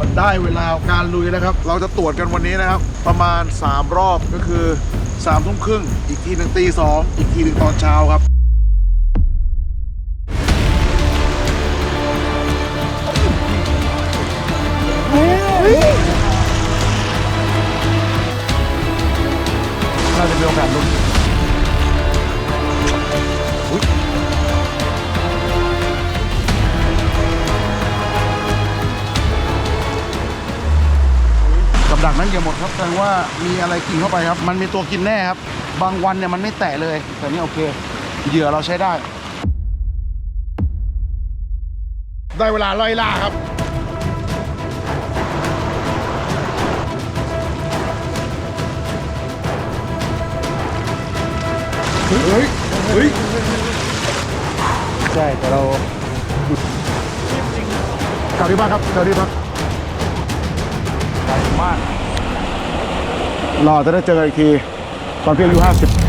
มันได้เวลาการลุยแล้วครับ เราจะตรวจกันวันนี้นะครับ ประมาณ 3 รอบก็คือ3ามทุ่มครึ่ง อีกทีหนึ่งตีสองอีกทีหนึ่งตอนเช้าครับน่าจะมีโอกาสลุ้น กับดักนั้นอย่าหมดครับแสดงว่ามีอะไรกินเข้าไปครับ มันมีตัวกินแน่ครับ บางวันเนี่ยมันไม่แตะเลย แต่นี่โอเค เหยื่อเราใช้ได้ ได้เวลาไล่ล่าครับเฮ้ยเฮ้ยใช่แต่เรากลับที่บ้านครับกลับที่พักใหญ่ มากรอจะได้เจอกันอีกที ตอนพี่อายุห้าสิบ